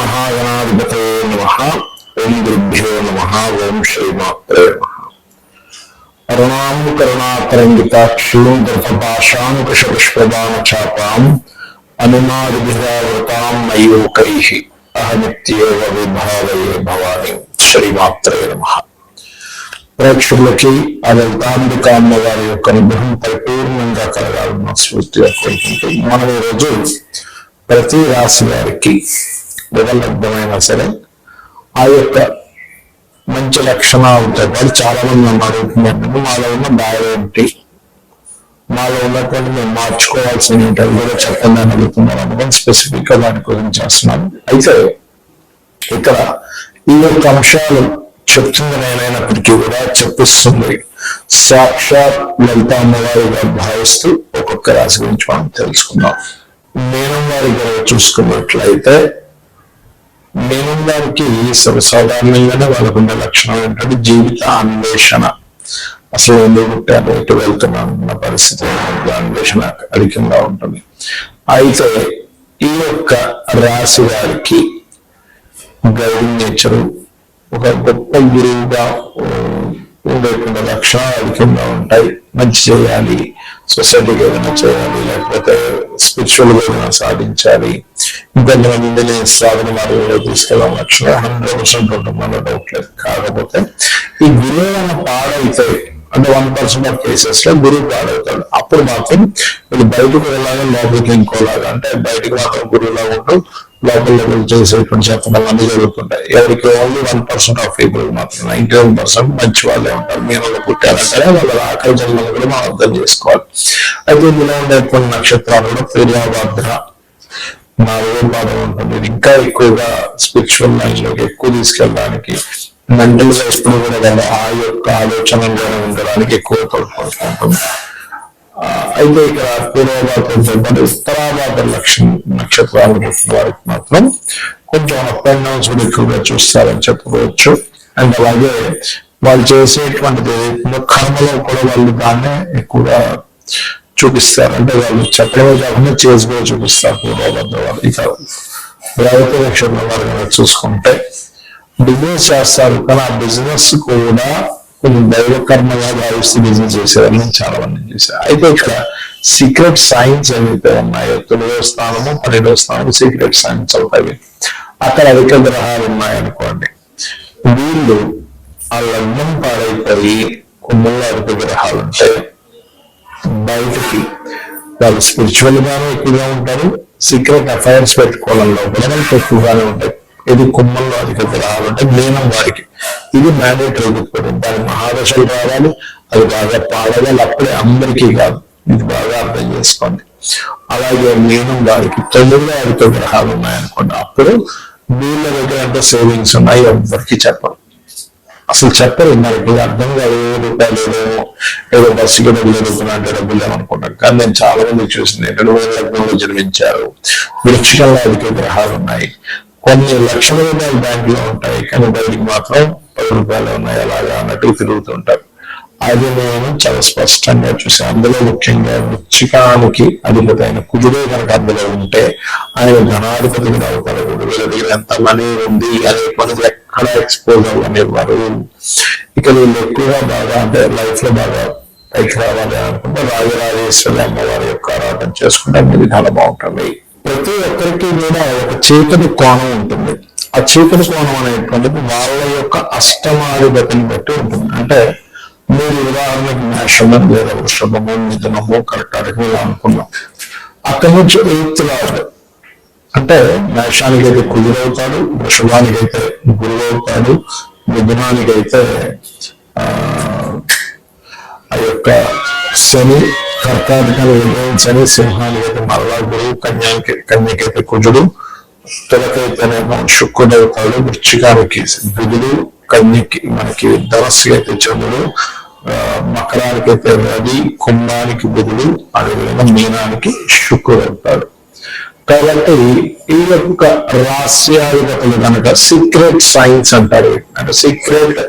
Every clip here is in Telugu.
మహాగణాధిపతే నమ. ఓం గురుభ్యో నమ. ఓం శ్రీమాత్రే నమ. అరుణాం కరుణాతరంగితాక్షీం గర్భపాశాంకుశపుష్పదాన చాపాం అనుమాదిభిరావృతాం మయూకై అహమిత్యేవ విభావయే భవాని. శ్రీమాత్రే నమ. ప్రేక్షకులకి ఆ లలితాంబిక అమ్మవారి యొక్క అనుగ్రహం పరిపూర్ణంగా కలగాలని స్ఫూర్తిగా కోరుకుంటూ మనం ఈరోజు ప్రతి రాశి వారికి వివలబ్ధమైనా సరే ఆ యొక్క మంచి లక్షణాలతో పాటు చాలా మంది నన్ను మాలో ఉన్న బాధ ఏంటి? మాలో ఉన్నటువంటి మేము మార్చుకోవాల్సిన ఏంటి? కూడా చెప్పండి అని అడుగుతున్నాను. అనుకుని స్పెసిఫిక్గా దాని గురించి చేస్తున్నాను. అయితే ఇక్కడ ఈ యొక్క అంశాలు చెప్తుంది నేనైనప్పటికీ కూడా చెప్పిస్తుంది. సాక్షాత్ లలిత అమ్మవారిగా భావిస్తూ ఒక్కొక్క రాశి గురించి మనం తెలుసుకుందాం. నేను వారి గారు చూసుకున్నట్లయితే మేనం వారికి సర్వసాధారణంగానే వాళ్ళకున్న లక్షణం ఏంటంటే జీవిత అన్వేషణ. అసలు ఎందుకు పుట్టాను ఎటు వెళ్తున్నాను అన్న పరిస్థితి అన్వేషణ అధికంగా ఉంటుంది. అయితే ఈ యొక్క రాశి వారికి గైడింగ్ నేచరు ఒక గొప్ప గురువుగా ఉండేటువంటి లక్షణాలు అధికంగా ఉంటాయి. మంచి చేయాలి సొసైటీకి ఏదైనా చేయాలి లేకపోతే స్పిరిచువల్గా ఏదైనా సాధించాలి. ఇంకొంతమందిని సాధన మార్గంలో తీసుకెళ్ళాం లక్షణం హండ్రెడ్ పర్సెంట్ ఉంటుంది డౌట్ లేదు. కాకపోతే ఈ గురువు అన్న పాడైతే అంటే వన్ పర్సెంట్ ఆఫ్ కేసెస్లో గురువు పాడవుతాడు. అప్పుడు మాత్రం వీళ్ళు బయటకు వెళ్ళాలి లోపలికి ఇంకోలాగా. అంటే బయటకు మాత్రం గురువులాగా ఉంటూ లోకల్ లెవెల్ చేసేటువంటి చెప్పడం అన్ని జరుగుతుంటాయి. ఎవరికి only one percent of people మాత్రం నైన్టీ వన్ పర్సెంట్ మంచి వాళ్ళే ఉంటారు. మీరు వాళ్ళు పుట్టారంటే వాళ్ళ ఆకలి జన్మలు కూడా మనం అర్థం చేసుకోవాలి. అయితే ఇందులో ఉండేటువంటి నక్షత్రాలు కూడా ప్రియాభద్ర నాలుగో పాదం ఉంటుంది. ఇంకా ఎక్కువగా స్పిరిచువల్ లైన్లోకి ఎక్కువ తీసుకెళ్ళడానికి మెంటల్గా ఎప్పుడు కూడా ఆ యొక్క ఆలోచనలోనే ఉండడానికి ఎక్కువ తోడ్పడుతుంటుంది ఆ, అయితే ఇక్కడ పూర్వభాగం చెప్పండి ఉత్తరాభాగ లక్ష్యం నక్షత్రాలు పుట్టిన వారికి మాత్రం కొంచెం అప్ అండ్ డౌన్స్ కూడా ఎక్కువగా చూస్తారని చెప్పుకోవచ్చు అండ్ అలాగే వాళ్ళు చేసేటువంటిది ఏదైతుందో కర్మలో కూడా వాళ్ళు దాన్నే ఎక్కువగా చూపిస్తారు అంటే వాళ్ళు చెప్పడమే కాకుండా చేసి కూడా చూపిస్తారు పూర్వభద్ర వాళ్ళు ఇక రేవతి నక్షత్రం వారు కనుక చూసుకుంటే బిజినెస్ చేస్తారు కానీ ఆ బిజినెస్ కూడా కొంచెం దైవకర్మగా భావిస్తూ బిజినెస్ చేసేవాళ్ళని చాలా మంది చేశారు అయితే ఇక్కడ సీక్రెట్ సైన్స్ ఏవైతే ఉన్నాయో తొమ్మిదవ స్థానము పన్నెండవ స్థానము సీక్రెట్ సైన్స్ అవుతాయి. అక్కడ అధిక గ్రహాలు ఉన్నాయనుకోండి. వీళ్ళు ఆ లగ్నం పాడైపోయి కుంభంలో అధిక గ్రహాలు ఉంటాయి. బయటకి వాళ్ళు స్పిరిచువల్ గానే ఎక్కువగా ఉంటారు. సీక్రెట్ అఫైర్స్ పెట్టుకోవడంలో కూడా వాళ్ళకి ఎక్కువగానే ఉంటాయి. ఇది కుమ్మంలో అధిక రావాలంటే మీనం వారికి. ఇది మ్యాండేటరీ కూడా దాని మహాదశలు రావాలి. అది బాగా పాడగాలి. అప్పుడే అందరికీ కాదు. ఇది బాగా అర్థం చేసుకోండి. అలాగే మీనం వారికి తొమ్మిదిలో అధిక గ్రహాలు ఉన్నాయనుకోండి. అప్పుడు వీళ్ళ దగ్గర ఎంత సేవింగ్స్ ఉన్నాయి. ఎవరికి చెప్పరు. అసలు చెప్పరు. మనకి అర్థం కాదు. ఏ రూపాయలు ఏదో ఏదో బస్సుకి డబ్బులు ఎదుగుతున్నా అంటే డబ్బులు ఏమనుకుంటాం కానీ నేను చాలా మంది చూసింది రెండు వేల లగ్నంలో జన్మించారు. వృక్షికంలో అధిక గ్రహాలు ఉన్నాయి. కొన్ని లక్షల రూపాయలు బ్యాంక్లో ఉంటాయి కానీ బయటికి మాత్రం పది రూపాయలు ఉన్నాయి అలాగా అన్నట్టు తిరుగుతుంటారు. అది నేను చాలా స్పష్టంగా చూసాను అందులో ముఖ్యంగా వృచ్చికానికి అధిపతి అయిన కుజుడే కనుక అందులో ఉంటే ఆయన ధనాధిపతి కూడా వీళ్ళ దగ్గర ఎంత మనీ ఉంది అనే పనులు ఎక్కడ ఎక్స్పోజ్ అవ్వనివ్వరు. ఇక వీళ్ళు ఎక్కువగా బాగా అంటే లైఫ్లో బాగా పైకి రావాలి అనుకుంటే రాజరాజేశ్వరి అమ్మవారి యొక్క ఆరాధన చేసుకుంటే అన్ని విధాలు బాగుంటుంది. ప్రతి ఒక్కరికి కూడా ఒక చీకటి కోణం ఉంటుంది. ఆ చీకటి కోణం అనేటువంటిది వాళ్ళ యొక్క అష్టమాధిపతిని బట్టి ఉంటుంది. అంటే మీరు ఉదాహరణకి మేషము లేదా వృషభము మిథునము కర్కాటకం ఇలా అనుకున్నాం అక్కడి నుంచి ఎయిత్ లార్డ్ అంటే మేషానికి అయితే కుదురవుతాడు వృషభానికి అయితే గురువు అవుతాడు మిథునానికి అయితే ఆ ఆ యొక్క శని కర్కాటకాలు శని సింహానికి అయితే మరలా గురువు కన్యానికి కన్యకైతే కుజుడు తులకైతేనేమో శుక్రుడు వృచ్చికానికి బుధుడు కన్యకి మనకి ధనస్సుకి అయితే చంద్రుడు మకరానికి అయితే రవి కుంభానికి బుధుడు అదేవిధంగా మీనానికి శుక్రుడు అవుతాడు కాబట్టి ఈ యొక్క రహస్యాధిపతులు కనుక సీక్రెట్ సైన్స్ అంటారు అంటే secret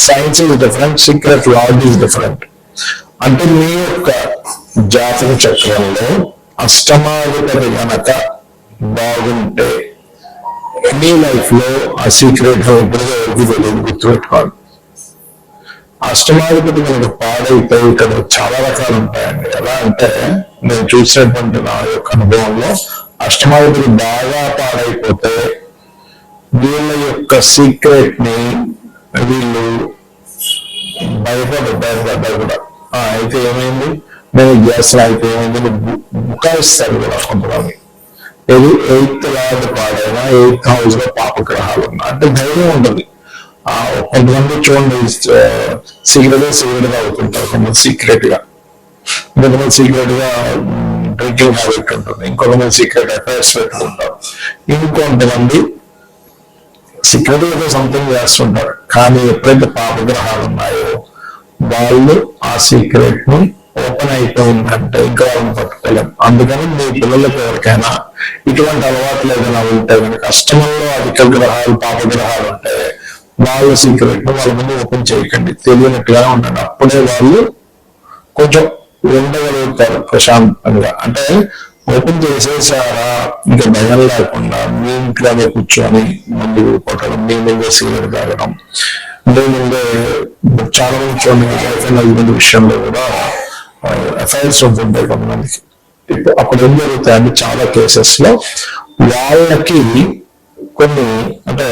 science is different secret lord is different అంటే మీ యొక్క జాతక చక్రంలో అష్టమాధిపతి గనక బాగుంటే మీ లైఫ్లో ఆ సీక్రెట్ ఎప్పుడుగా ఎవరికి తెలియదు గుర్తుపెట్టుకోవాలి. అష్టమాధిపతి కనుక పాడైతే ఇక్కడ చాలా రకాలు ఉంటాయండి. ఎలా అంటే నేను చూసినటువంటి నా యొక్క అనుభవంలో అష్టమాధిపతి బాగా పాడైపోతే వీళ్ళ యొక్క సీక్రెట్ని వీళ్ళు భయపడ్డారు భయపడ్డారు కూడా. అయితే ఏమైంది? నేను చేస్తున్నా అయితే ఏమైంది? బు- బుకాయిస్తారు కూడా కొంతమంది ఏది? ఎయిత్ లార్డ్ పాడైనా ఎయిత్ హౌస్లో పాప గ్రహాలు ఉన్నా. అంటే ధైర్యం ఉంటుంది. కొంతమంది చూడండి సీక్రెట్గా సీక్రెట్గా అవుతుంటారు. కొంతమంది సీక్రెట్గా ఇంకొంతమంది సీక్రెట్గా డ్రింకింగ్ హ్యాబిట్ ఉంటుంది. ఇంకొంతమంది సీక్రెట్ అఫైర్స్ పెట్టుకుంటారు. ఇంకొంతమంది సీక్రెట్గా సంథింగ్ చేస్తుంటారు. కానీ ఎప్పుడైతే పాపగ్రహాలు ఉన్నాయో వాళ్ళు ఆ సీక్రెట్ని ఓపెన్ అయిపోయిందంటే ఇంకా వాళ్ళని పట్టుకోలేం అందుకని మీ పిల్లలకు ఎవరికైనా ఇటువంటి అలవాట్లు ఏదైనా ఉంటే కనుక అష్టమంలో అధిక గ్రహాలు పాపగ్రహాలు ఉంటే వాళ్ళ సీక్రెట్ను వాళ్ళ ముందు ఓపెన్ చేయకండి. తెలియనట్లుగా ఉండండి. అప్పుడే వాళ్ళు కొంచెం ఉండగలుగుతారు ప్రశాంతంగా. అంటే ఓపెన్ చేసేసారా? ఇంకా భయం లేకుండా మీ ఇంట్లోనే కూర్చొని మందు కొట్టడం మీ ముందే సిగరెట్ తాగడం లేదంటే చాలా మంది చూడండి గర్ల్ఫ్రెండ్ హస్బెండ్ విషయంలో కూడా ఎఫ్ఐఆర్స్ ఉంటాయి కొంతమందికి ఇప్పుడు అప్పుడు ఏం జరుగుతాయంటే చాలా కేసెస్లో వాళ్ళకి కొన్ని అంటే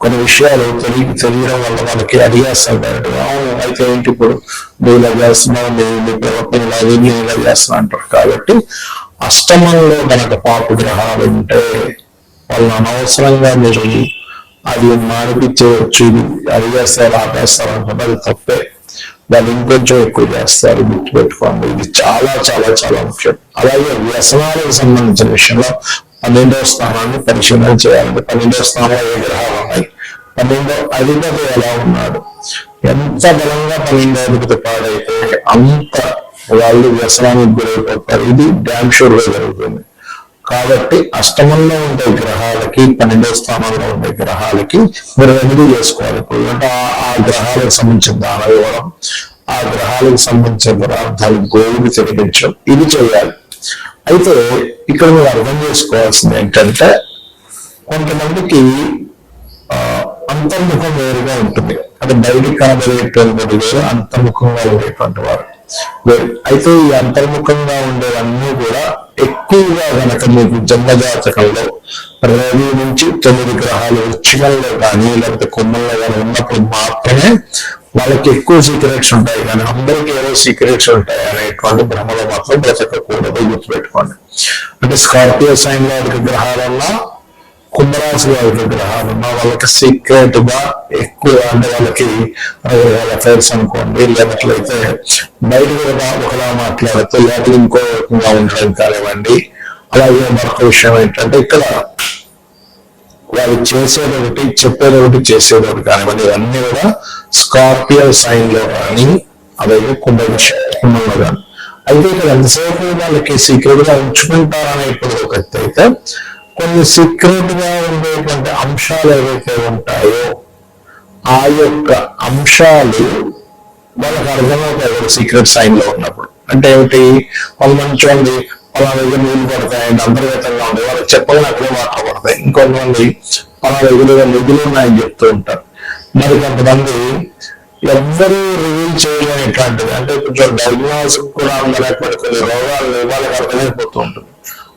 కొన్ని విషయాలు తెలియ తెలియడం వల్ల వాళ్ళకి అడిగేస్తారు డైరెక్ట్ అవును అయితే ఏంటి ఇప్పుడు? నువ్వు ఇలా చేస్తున్నావు నేను నీ ప్రవర్తన ఇలా నేను ఇలా చేస్తున్నా అంటారు. కాబట్టి అష్టమంలో కనుక పాపు గ్రహాలు ఉంటే వాళ్ళు అనవసరంగా మీరు అది మానిపించవచ్చు. అది అడిగేస్తారు ఆపేస్తారు అనుకుంటే అది తప్పే. వాళ్ళు ఇంకొంచెం ఎక్కువ చేస్తారు గుర్తుపెట్టుకోండి. ఇది చాలా చాలా చాలా ముఖ్యం. అలాగే వ్యసనాలకు సంబంధించిన విషయంలో పన్నెండవ స్థానాన్ని పరిశీలన చేయాలండి. పన్నెండవ స్థానంలో ఏ గ్రహాలు ఉన్నాయి? పన్నెండో అధిపతి ఎలా ఉన్నాడు? ఎంత బలంగా పన్నెండో అధిపతి పాడైతే అంత వాళ్ళు వ్యసనానికి గురైపోతారు. ఇది డ్యామ్ షూర్గా జరుగుతుంది. కాబట్టి అష్టమంలో ఉండే గ్రహాలకి పన్నెండో స్థానంలో ఉండే గ్రహాలకి మీరు రెమెడీ చేసుకోవాలి. ఇప్పుడు అంటే ఆ- గ్రహాలకు సంబంధించిన దానం ఇవ్వడం ఆ గ్రహాలకు సంబంధించిన పదార్థాలు గోవుని తినిపించడం ఇది చేయాలి. అయితే ఇక్కడ మీరు అర్థం చేసుకోవాల్సింది ఏంటంటే కొంతమందికి ఆ, అంతర్ముఖం వేరుగా ఉంటుంది. అంటే బయటికి కనబడేటువంటి వేరు అంతర్ముఖంగా ఉండేటువంటి వారు. అయితే ఈ అంతర్ముఖంగా ఉండేవన్నీ కూడా ఎక్కువగా గనక మీకు జన్మజాతకంలో రవి నుంచి తొమ్మిది గ్రహాలు వృచ్చికంలో కానీ లేకపోతే కొమ్మల్లో కానీ ఉన్నప్పుడు మాత్రమే వాళ్ళకి ఎక్కువ సీక్రెట్స్ ఉంటాయి. కానీ అందరికీ ఏదో సీక్రెట్స్ ఉంటాయి అనేటువంటి భ్రమలో మాత్రం బ్రతకకూడదు గుర్తుపెట్టుకోండి. అంటే స్కార్పియో సైన్లో గ్రహాలన్నా కుంభరాశి వారికి గ్రహాలు వాళ్ళకి సీక్రెట్గా ఎక్కువ అంటే వాళ్ళకి వాళ్ళ అఫైర్స్ అనుకోండి లేనట్లయితే బయట కూడా ఒకలా మాట్లాడితే లోపల ఇంకో రకంగా ఉండడం కానివ్వండి. అలాగే మరొక విషయం ఏంటంటే ఇక్కడ వాళ్ళు చేసేది ఒకటి చెప్పేది ఒకటి చేసేది ఒకటి కానివ్వండి. ఇవన్నీ కూడా స్కార్పియో సైన్లో కానీ అలాగే కుంభ కుంభంలో కానీ. అయితే ఇక్కడ ఎంతసేపు వాళ్ళకి సీక్రెట్గా ఇప్పుడు ఒక అయితే కొన్ని సీక్రెట్గా ఉండేటువంటి అంశాలు ఏవైతే ఉంటాయో ఆ యొక్క అంశాలు వాళ్ళకి అర్థమవుతాయి సీక్రెట్ సైన్లో ఉన్నప్పుడు. అంటే ఏమిటి? వాళ్ళు మంచి పలా దగ్గర నీళ్ళు పడతాయండి అంతర్గతంగా ఉంటాయి వాళ్ళకి చెప్పగానే అక్కడే వాటర్ పడతాయి ఇంకొంతమంది పలా దగ్గర నిధులు ఉన్నాయని చెప్తూ ఉంటారు. మరి కొంతమంది ఎవ్వరూ రివీల్ చేయలేనిటువంటిది. అంటే కొంచెం డయాగ్నోస్ కూడా ఉండలేకపోతే కొన్ని రోగాలు వాళ్ళకి అర్థమైపోతూ ఉంటుంది